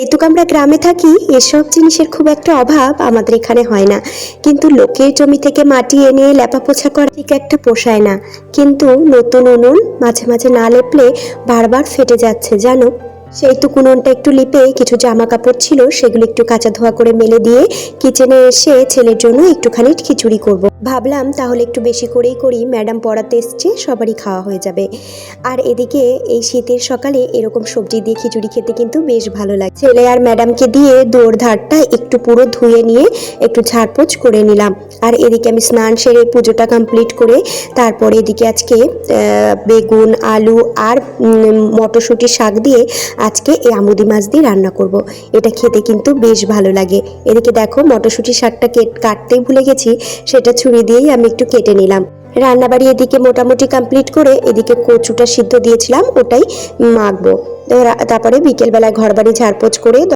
যেহেতুক আমরা গ্রামে থাকি, এসব জিনিসের খুব একটা অভাব আমাদের এখানে হয় না। কিন্তু লোকের জমি থেকে মাটি এনে লেপা পোছা করা ঠিক একটা পোষায় না। কিন্তু নতুন উনুন মাঝে মাঝে না লেপলে বারবার ফেটে যাচ্ছে, জানো? সেই কুননটা একটু লিপে কিছু জামা কাপড় ছিল, সেগুলো একটু কাঁচা ধোয়া করে মেলে দিয়ে কিচেনে এসে ছেলের জন্য একটুখানি খিচুড়ি করব। ভাবলাম তাহলে একটু বেশি করেই করি, ম্যাডাম পড়াতে এসছে, সবারই খাওয়া হয়ে যাবে। আর এদিকে এই শীতের সকালে এরকম সবজি দিয়ে খিচুড়ি খেতে কিন্তু বেশ ভালো লাগে। ছেলে আর ম্যাডামকে দিয়ে দৌড় ধারটা একটু পুরো ধুয়ে নিয়ে একটু ঝাড়পোছ করে নিলাম। আর এদিকে আমি স্নান সেরে পুজোটা কমপ্লিট করে তারপরে এদিকে আজকে বেগুন, আলু আর মটরশুঁটি শাক দিয়ে আজকে এই আমুদি মাছ দিয়ে রান্না করব। এটা খেতে কিন্তু বেশ ভালো লাগে। এদিকে দেখো মটরশুঁটির শাকটা কেট- কাটতেই ভুলে গেছি, সেটা ছুরি দিয়েই আমি একটু কেটে নিলাম। রান্নাবাড়ি এদিকে মোটামুটি কমপ্লিট করে এদিকে কচুটা সিদ্ধ দিয়েছিলাম, ওটাই মাখবো। তারপরে বিকেলবেলায় ঘরবাড়ি ঝাড়পোছ করে